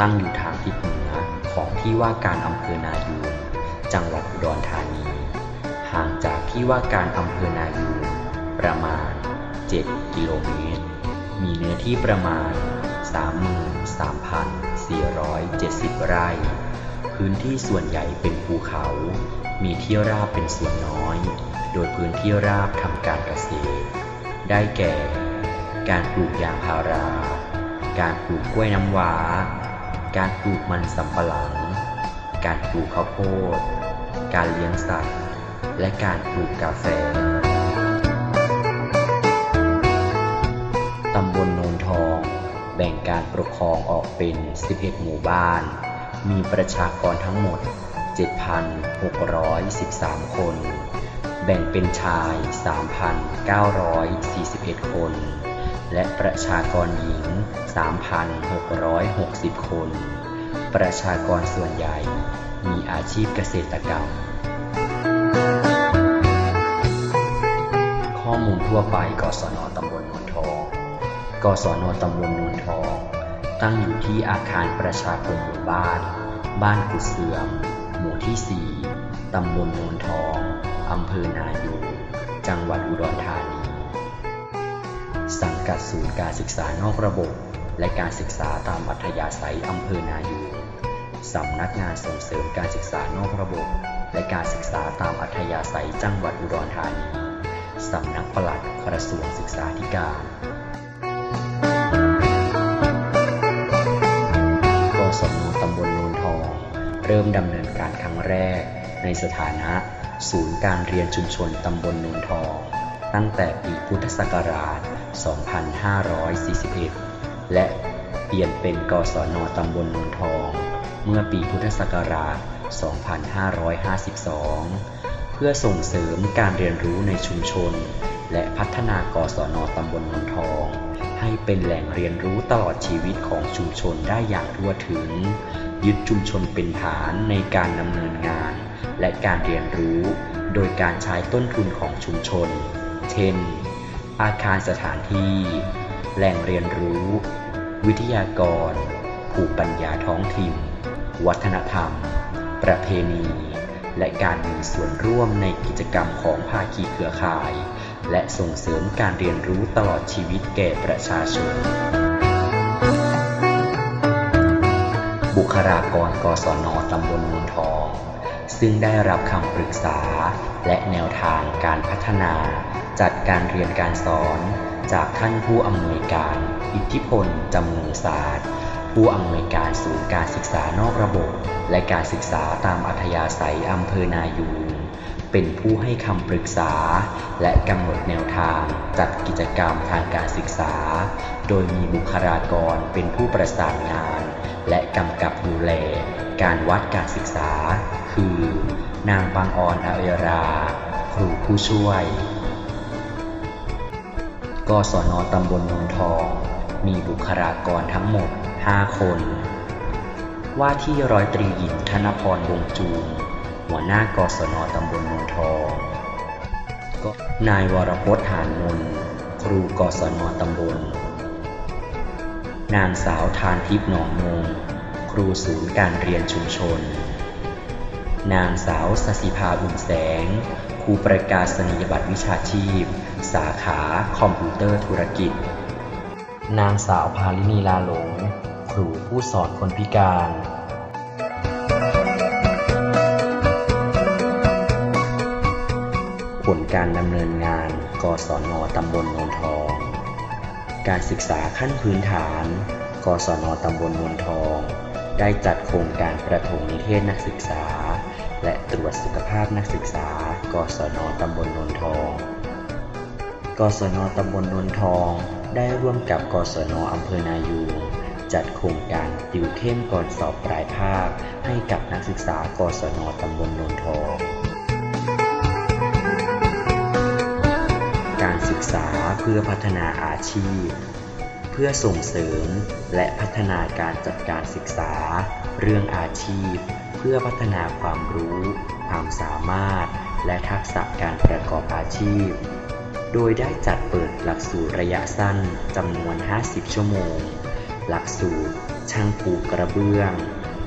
ตั้งอยู่ทางทิศเหนือของที่ว่าการอำเภอนายูงจังหวัดอุดรธานี ห่างจากที่ว่าการอำเภอนายูงประมาณ 7 กิโลเมตร มีเนื้อที่ประมาณ 33,470 ไร่ พื้นที่ส่วนใหญ่เป็นภูเขา มีที่ราบเป็นส่วนน้อย โดยพื้นที่ราบทำการเกษตร ได้แก่ การปลูกยางพารา การปลูกกล้วยน้ำว้า การปลูกมันสำปะหลัง การปลูกข้าวโพด การเลี้ยงสัตว์ และการปลูกกาแฟ ตำบลโนนทอง แบ่งการปกครองออกเป็น 11 หมู่บ้าน มีประชากรทั้งหมด 7,613 คน แบ่งเป็นชาย 3,941 คน และประชากรหญิง 3,660 คน ประชากรส่วนใหญ่มีอาชีพเกษตรกรรม ข้อมูลทั่วไป กศนตำบลนนทอง กศนตำบลนนทอง ตั้งอยู่ที่อาคารประชาคมหมู่บ้าน บ้านกุดเสือม หมู่ที่ 4 ตำบลนนทอง อำเภอนายูจังหวัดอุดรธานี สังกัดศูนย์การศึกษานอกระบบ และการศึกษาตามอัธยาศัยอำเภอนายูงสำนักงานส่งเสริมการศึกษานอกระบบ และการศึกษาตามอัธยาศัยจังหวัดอุดรธานีสำนักปลัดกระทรวงศึกษาธิการกศนตำบลโนนทอง เริ่มดำเนินการครั้งแรก ในสถานะ ศูนย์การเรียนชุมชนตำบลโนนทอง ตั้งแต่ปีพุทธศักราช 2541 และเปลี่ยนเป็นกศนตำบลนนทอง เมื่อปีพุทธศักราช 2552 เพื่อส่งเสริมการเรียนรู้ในชุมชน และพัฒนากศนตำบลนนทอง ให้เป็นแหล่งเรียนรู้ตลอดชีวิตของชุมชนได้อย่างทั่วถึง ยึดชุมชนเป็นฐานในการดำเนินงาน และการเรียนรู้ โดยการใช้ต้นทุนของชุมชน เช่น อาคารสถานที่ แหล่งเรียนรู้ วิทยากร ผูกปัญญาท้องถิ่น วัฒนธรรม ประเพณี และการมีส่วนร่วมในกิจกรรมของภาคีเครือข่าย และส่งเสริมการเรียนรู้ตลอดชีวิตแก่ประชาชน บุคลากรกศนตำบลนนทอง ซึ่งได้รับคำปรึกษา และแนวทางการพัฒนา จัดการเรียนการสอน จากท่านผู้อำนวยการ อิทธิพลจำเนงศาสตร์ ผู้อำนวยการศูนย์การศึกษานอกระบบ และการศึกษาตามอัธยาศัยอำเภอนายูงเป็นผู้ให้คำปรึกษา และกำหนดแนวทางจัดกิจกรรมทางการศึกษา โดยมีบุคลากรเป็นผู้ประสานงาน และกำกับดูแล การวัดการศึกษา คือ นางบางอ่อนอเอรา ครูผู้ช่วย กศนตำบลนนทอง มีบุคลากรทั้งหมด 5 คน ว่าที่ร้อยตรีหญิงธนพรวงจูงหัวหน้ากศนตำบลนนทองก็นายวรพจน์หานนท์ครูกศนตำบล นางสาวทานทิพย์หนองมงครูศูนย์การเรียนชุมชน นางสาวสศิภาอุ่นแสง ครูประกาศนียบัตรวิชาชีพ สาขาคอมพิวเตอร์ธุรกิจ นางสาวพาลินีลาหลง ครูผู้สอนคนพิการผลการดำเนินงาน กศนตำบลโนนทอง การศึกษาขั้นพื้นฐาน กศนตำบลโนนทอง ได้จัดโครงการประถมนิเทศนักศึกษา และตรวจสุขภาพนักศึกษา กศนตำบลนนทอง กศนตำบลนนทอง ได้ร่วมกับกศนอำเภอนายูงจัดโครงการติวเข้มก่อนสอบปลายภาค ให้กับนักศึกษากศนตำบลนนทอง การศึกษาเพื่อพัฒนาอาชีพ เพื่อส่งเสริมและพัฒนาการจัดการศึกษา เรื่องอาชีพ พื่อพัฒนาความรู้ ความสามารถ และทักษะการประกอบอาชีพ โดยได้จัดเปิดหลักสูตรระยะสั้นจำนวน 50 ชั่วโมง หลักสูตร ช่างปูกระเบื้อง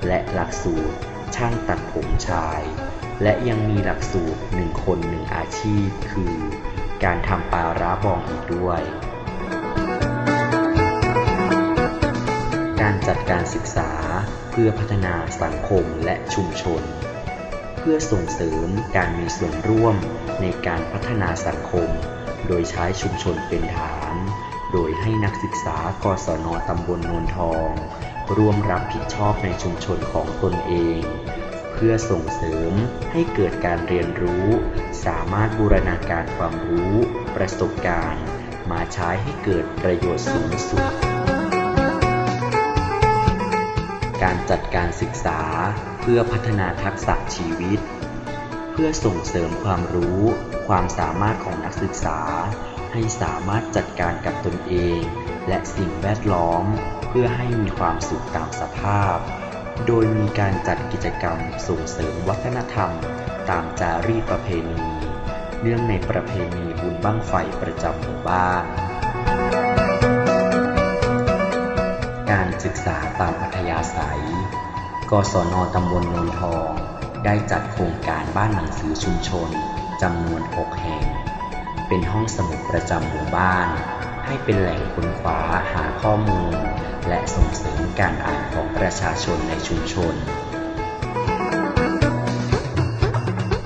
และหลักสูตร ช่างตัดผมชาย และยังมีหลักสูตรหนึ่งคนหนึ่งอาชีพ คือ การทำปลาร้าบองอีกด้วยการจัดการศึกษา พื่อพัฒนาสังคมและชุมชน เพื่อส่งเสริมการมีส่วนร่วมในการพัฒนาสังคม โดยใช้ชุมชนเป็นฐาน โดยให้นักศึกษากศนตำบลโนนทอง ร่วมรับผิดชอบในชุมชนของตนเอง เพื่อส่งเสริมให้เกิดการเรียนรู้ สามารถบูรณาการความรู้ ประสบการณ์ มาใช้ให้เกิดประโยชน์สูงสุด การจัดการศึกษาเพื่อพัฒนาทักษะชีวิต เพื่อส่งเสริมความรู้ ความสามารถของนักศึกษา ให้สามารถจัดการกับตนเอง และสิ่งแวดล้อม เพื่อให้มีความสุขตามสภาพ โดยมีการจัดกิจกรรมส่งเสริมวัฒนธรรม ตามจารีตประเพณี เนื่องในประเพณีบุญบั้งไฟประจำหมู่บ้าน การศึกษาตามอัธยาศัย กศนตำบลโนนทอง ได้จัดโครงการบ้านหนังสือชุมชนจำนวน 6 แห่ง เป็นห้องสมุดประจำหมู่บ้าน ให้เป็นแหล่งค้นคว้าหาข้อมูล และส่งเสริมการอ่านของประชาชนในชุมชน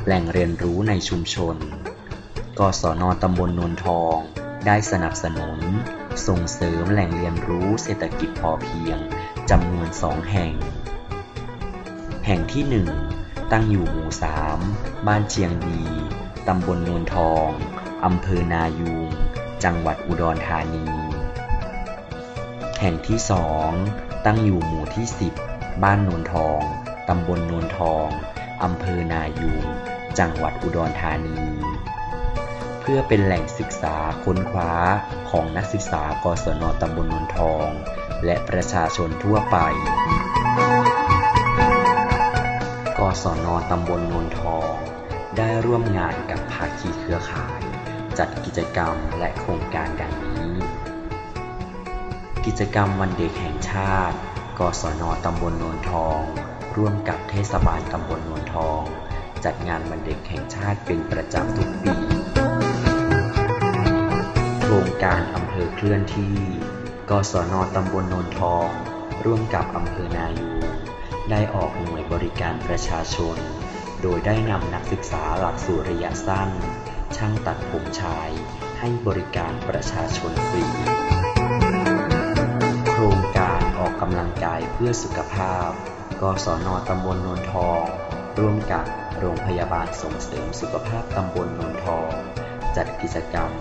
แหล่งเรียนรู้ในชุมชน กศนตำบลโนนทอง ได้สนับสนุน ส่งเสริมแหล่งเรียนรู้เศรษฐกิจพอเพียงจำนวนสองแห่ง แห่งที่หนึ่งตั้งอยู่หมู่สามบ้านเชียงดีตำบลโนนทองอำเภอนายูงจังหวัดอุดรธานี แห่งที่สองตั้งอยู่หมู่ที่ 10 บ้านโนนทองตำบลโนนทองอำเภอนายูงจังหวัดอุดรธานี เพื่อเป็นแหล่งศึกษาค้นคว้าของนักศึกษากศนตำบลนนทอง และประชาชนทั่วไป กศนตำบลนนทอง ได้ร่วมงานกับภาคีเครือข่าย จัดกิจกรรมและโครงการดังนี้ กิจกรรมวันเด็กแห่งชาติ กศนตำบลนนทอง ร่วมกับเทศบาลตำบลนนทองจัดงานวันเด็กแห่งชาติเป็นประจำทุกปี ครงการอำเภอเคลื่อนที่กศนตำบลโนนทอง ร่วมกับอำเภอนายูงได้ออกหน่วยบริการประชาชน โดยได้นำนักศึกษาหลักสูตรระยะสั้น ช่างตัดผมชาย ให้บริการประชาชนฟรี โครงการออกกำลังกายเพื่อสุขภาพกศนตำบลโนนทอง ร่วมกับโรงพยาบาลส่งเสริมสุขภาพตำบลโนนทอง จัดกิจกรรม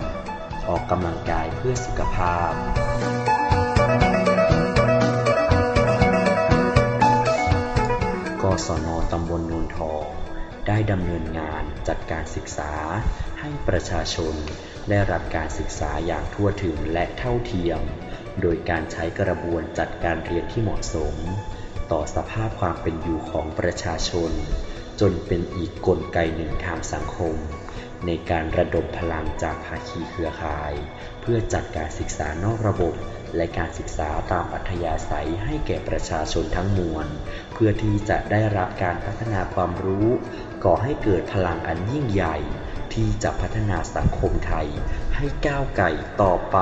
ออกกำลังกายเพื่อสุขภาพ กศนตำบลนนทอง ได้ดำเนินงานจัดการศึกษา ให้ประชาชนได้รับการศึกษาอย่างทั่วถึงและเท่าเทียม โดยการใช้กระบวนจัดการเรียนที่เหมาะสม ต่อสภาพความเป็นอยู่ของประชาชน จนเป็นอีกกลไกหนึ่งทางสังคม ในการระดมพลังจากภาคีเครือข่าย เพื่อจัดการศึกษานอกระบบ และการศึกษาตามอัธยาศัยให้แก่ประชาชนทั้งมวล เพื่อที่จะได้รับการพัฒนาความรู้ ก่อให้เกิดพลังอันยิ่งใหญ่ ที่จะพัฒนาสังคมไทยให้ก้าวไกลต่อไป